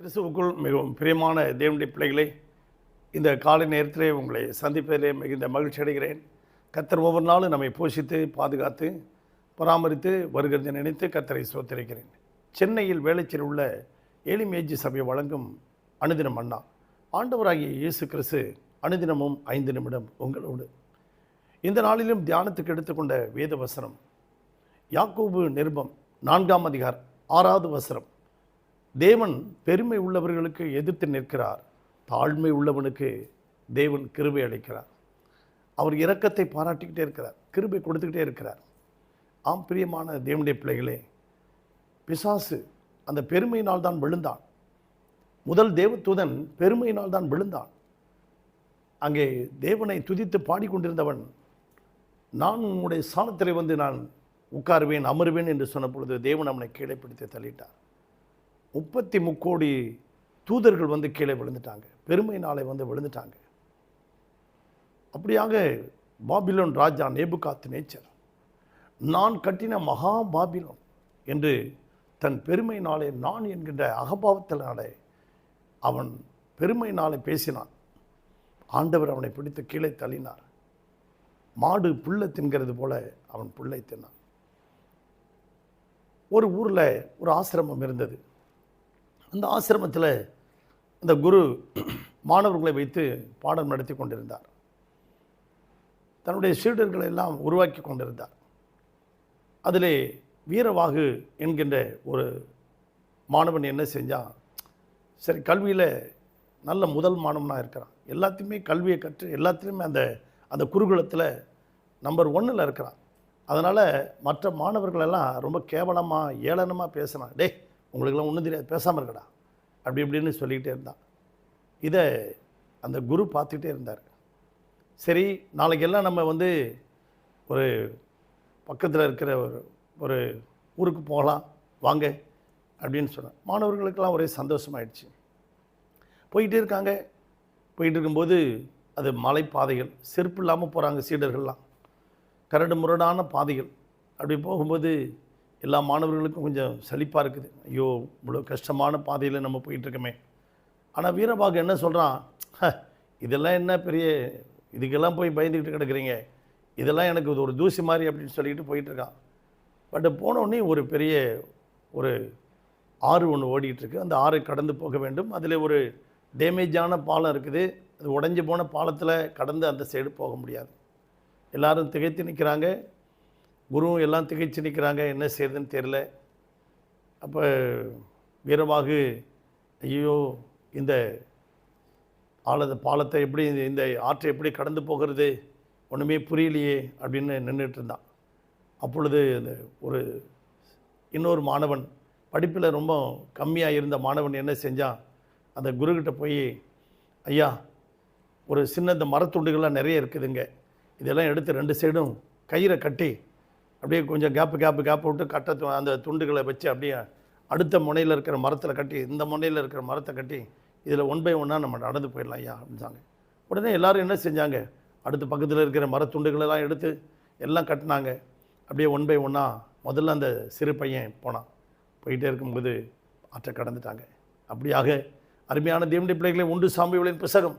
கிறிஸ்துவுக்குள் மிகவும் பிரியமான தேவனுடைய பிள்ளைகளை இந்த காலை நேரத்திலே உங்களை சந்திப்பதிலே மிகுந்த மகிழ்ச்சி அடைகிறேன். கத்தர் ஒவ்வொரு நாளும் நம்மை போஷித்து பாதுகாத்து பராமரித்து வருகிறதை நினைத்து கத்தரை சோத்திருக்கிறேன் சென்னையில் வேலைச்சில் உள்ள எலிமேஜி சபை வழங்கும் அனுதினம் அண்ணா. ஆண்டவராகிய இயேசு கிறிஸ்து அனுதினமும் ஐந்து நிமிடம் உங்களோடு. இந்த நாளிலும் தியானத்துக்கு எடுத்துக்கொண்ட வேத வசனம் யாக்கோபு நிருபம் நான்காம் அதிகார் ஆறாவது வசனம். தேவன் பெருமை உள்ளவர்களுக்கு எதிர்த்து நிற்கிறார். தாழ்மை உள்ளவனுக்கு தேவன் கிருபை அளிக்கிறார். அவர் இரக்கத்தை பாராட்டிக்கிட்டே இருக்கிறார். கிருபை கொடுத்துக்கிட்டே இருக்கிறார். ஆம் பிரியமான தேவனுடைய பிள்ளைகளே பிசாசு அந்த பெருமையினால் தான் விழுந்தான். முதல் தேவதூதன் பெருமையினால் தான் விழுந்தான். அங்கே தேவனை துதித்து பாடிக்கொண்டிருந்தவன் நான் உன்னுடைய சாணத்திலே வந்து நான் உட்காருவேன் அமருவேன் என்று சொன்ன பொழுது தேவன் அவனை கீழே பிடித்து தள்ளிட்டார். முப்பத்தி முக்கோடி தூதர்கள் வந்து கீழே விழுந்துட்டாங்க. பெருமை நாளை வந்து விழுந்துட்டாங்க. அப்படியாக பாபிலோன் ராஜா நேபுகாத்து நேச்சர் நான் கட்டின மகா பாபிலோன் என்று தன் பெருமை நாளை நான் என்கின்ற அகபாவத்தினாலே அவன் பெருமை நாளை பேசினான். ஆண்டவர் அவனை பிடித்து கீழே தள்ளினார். மாடு புல்லை தின்கிறது போல அவன் புல்லை தின்னான். ஒரு ஊரில் ஒரு ஆசிரமம் இருந்தது. அந்த ஆசிரமத்தில் அந்த குரு மாணவர்களை வைத்து பாடம் நடத்தி கொண்டிருந்தார். தன்னுடைய சீடர்களை எல்லாம் உருவாக்கி கொண்டிருந்தார். அதிலே வீரவாகு என்கின்ற ஒரு மாணவன் என்ன செஞ்சான் சரி கல்வியில் நல்ல முதல் மாணவனாக இருக்கிறான். எல்லாத்தையுமே கல்வியை கற்று எல்லாத்துலேயுமே அந்த அந்த குருகுலத்தில் நம்பர் ஒன்றில் இருக்கிறான். அதனால் மற்ற மாணவர்களெல்லாம் ரொம்ப கேவலமாக ஏளனமாக பேசுகிறான் டேய் உங்களுக்கெல்லாம் ஒன்றும் தெரியாது பேசாமல் இருக்கடா. அப்படி இப்படின்னு சொல்லிக்கிட்டே இருந்தான். இதை அந்த குரு பார்த்துக்கிட்டே இருந்தார். சரி நாளைக்கெல்லாம் நம்ம வந்து ஒரு பக்கத்தில் இருக்கிற ஒரு ஒரு ஊருக்கு போகலாம். வாங்க அப்படின்னு சொன்னேன் மாணவர்களுக்கெல்லாம் ஒரே சந்தோஷமாயிடுச்சு. போயிட்டே இருக்காங்க. போயிட்டு இருக்கும்போது அது மலைப்பாதைகள் செருப்பு இல்லாமல் போகிறாங்க சீடர்கள்லாம். கரடு முரடான பாதைகள். அப்படி போகும்போது எல்லா மாணவர்களுக்கும் கொஞ்சம் சலிப்பாக இருக்குது. ஐயோ இவ்வளோ கஷ்டமான பாதையில் நம்ம போயிட்டுருக்கோமே. ஆனால் வீரபாகு என்ன சொல்கிறான் இதெல்லாம் என்ன பெரிய இதுக்கெல்லாம் போய் பயந்துக்கிட்டு கிடக்குறீங்க. இதெல்லாம் எனக்கு இது ஒரு தூசி மாதிரி அப்படின்னு சொல்லிக்கிட்டு போயிட்டுருக்கான். பட் போனோடனே ஒரு பெரிய ஒரு ஆறு ஒன்று ஓடிட்டுருக்கு. அந்த ஆறு கடந்து போக வேண்டும். அதில் ஒரு டேமேஜான பாலம் இருக்குது. அது உடஞ்சி போன பாலத்தில் கடந்து அந்த சைடு போக முடியாது. எல்லாரும் திகைத்து நிற்கிறாங்க குருவும் எல்லாம் திகைச்சு நிற்கிறாங்க என்ன செய்யுதுன்னு தெரில அப்போ வீரவாகு ஐயோ இந்த ஆழத பாலத்தை எப்படி இந்த- இந்த ஆற்றை எப்படி கடந்து போகிறது? ஒன்றுமே புரியலையே அப்படின்னு நின்றுட்டு இருந்தான். அப்பொழுது அந்த ஒரு இன்னொரு மாணவன் படிப்பில் ரொம்ப கம்மியாக இருந்த மாணவன் என்ன செஞ்சான்? அந்த குருக்கிட்ட போய் ஐயா ஒரு சின்ன இந்த மரத்துண்டுகள்லாம் நிறைய இருக்குதுங்க. இதெல்லாம் எடுத்து ரெண்டு சைடும் கயிறை கட்டி அப்படியே கொஞ்சம் கேப்பு கேப்பு கேப்பு விட்டு கட்ட அந்த துண்டுகளை வச்சு அப்படியே அடுத்த முனையில் இருக்கிற மரத்தில் கட்டி இந்த முனையில் இருக்கிற மரத்தை கட்டி இதில் ஒன் பை ஒன்னாக நம்ம நடந்து போயிடலாம் ஐயா அப்படின்னாங்க உடனே எல்லாரும் என்ன செஞ்சாங்க? அடுத்த பக்கத்தில் இருக்கிற மரத்துண்டுகளெல்லாம் எடுத்து எல்லாம் கட்டினாங்க. அப்படியே ஒன் பை ஒன்னாக முதல்ல அந்த சிறு பையன் போனான். போயிட்டே இருக்கும்போது ஆற்றை கடந்துட்டாங்க. அப்படியாக அருமையான தேவனுடைய பிள்ளைகளை உண்டு சாம்பிகளின் புசகம்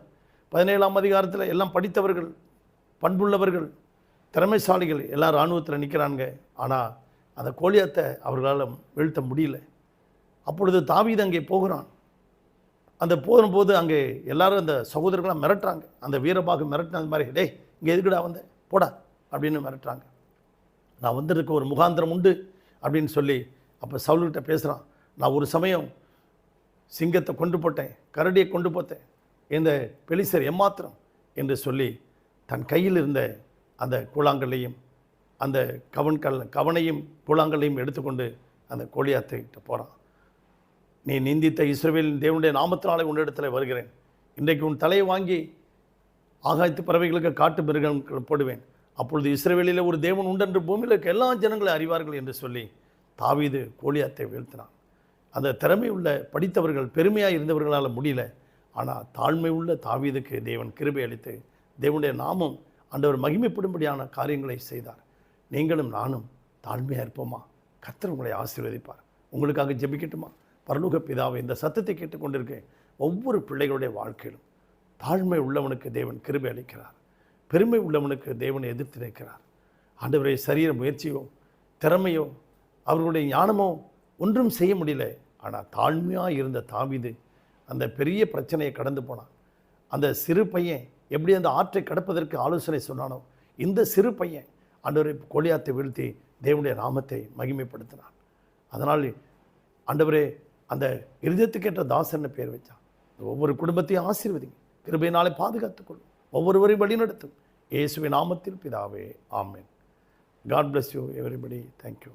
பதினேழாம் அதிகாரத்தில் எல்லாம் படித்தவர்கள் பண்புள்ளவர்கள் திறமைசாலிகள் எல்லாம் இராணுவத்தில் நிற்கிறாங்க ஆனால் அந்த கோலியாத்தை அவர்களால் வீழ்த்த முடியல. அப்பொழுது தாவீது அங்கே போகிறான். அந்த போகும்போது அங்கே எல்லாரும் அந்த சகோதரர்களாக மிரட்டுறாங்க. அந்த வீரபாகு மிரட்டினது மாதிரி டேய் இங்கே எதுக்குடா வந்த? போடா அப்படின்னு மிரட்டுறாங்க. நான் வந்திருக்க ஒரு முகாந்திரம் உண்டு அப்படின்னு சொல்லி அப்போ சவுல்கிட்ட பேசுகிறான் நான் ஒரு சமயம் சிங்கத்தை கொண்டு போட்டேன் கரடியை கொண்டு போட்டேன் இந்த பெலிசர் எம்மாத்திரம் என்று சொல்லி தன் கையில் இருந்த அந்த கூழாங்கல்லையும் அந்த கவன் கல் கவனையும் கூழாங்கல்லையும் எடுத்துக்கொண்டு அந்த கோலியாத்துக்கிட்ட போகிறான் நீ நிந்தித்த இஸ்ரவேலின் தேவனுடைய நாமத்தினாலே உன்னிடத்தில் வருகிறேன். இன்றைக்கு உன் தலையை வாங்கி ஆகாயத்து பறவைகளுக்கு காட்டு மிருகங்கள் போடுவேன். அப்பொழுது இஸ்ரவேலில் ஒரு தேவன் உண்டென்று பூமியில் இருக்க எல்லா ஜனங்களும் அறிவார்கள் என்று சொல்லி தாவீது கோழியாத்தை வீழ்த்தினான். அந்த திறமை உள்ள படித்தவர்கள் பெருமையாக இருந்தவர்களால் முடியல. ஆனால் தாழ்மை உள்ள தாவீதுக்கு தேவன் கிருபை அளித்து தேவனுடைய நாமம் ஆண்டவர் மகிமைப்படும்படியான காரியங்களை செய்தார். நீங்களும் நானும் தாழ்மையாக இருப்போமா? கத்தர் உங்களை ஆசீர்வதிப்பார். உங்களுக்காக ஜெபிக்கட்டுமா? பரலோக பிதாவை இந்த சத்தத்தை கேட்டுக்கொண்டிருக்கேன் ஒவ்வொரு பிள்ளைகளுடைய வாழ்க்கையிலும் தாழ்மை உள்ளவனுக்கு தேவன் கிருபை அளிக்கிறார். பெருமை உள்ளவனுக்கு தேவனை எதிர்த்து நிற்கிறார். ஆண்டவரை சரீர முயற்சியோ திறமையோ அவர்களுடைய ஞானமோ ஒன்றும் செய்ய முடியல. ஆனால் தாழ்மையாக இருந்த தாவிது அந்த பெரிய பிரச்சனையை கடந்து போனான். அந்த சிறு பையன் எப்படி அந்த ஆற்றை கடப்பதற்கு ஆலோசனை சொன்னானோ இந்த சிறு பையன் ஆண்டவரை கோலியாத்தை வீழ்த்தி தேவனுடைய நாமத்தை மகிமைப்படுத்தினான். அதனால் ஆண்டவரே அந்த இருதயத்துக்கேற்ற தாசன்னு பேர் வச்சான் ஒவ்வொரு குடும்பத்தையும் ஆசீர்வதிங்க. கிருபையினாலே பாதுகாத்துக்கொள்ளும் ஒவ்வொருவரையும் வழிநடத்தும். இயேசுவின் நாமத்தில் பிதாவே ஆமேன். God bless you everybody thank you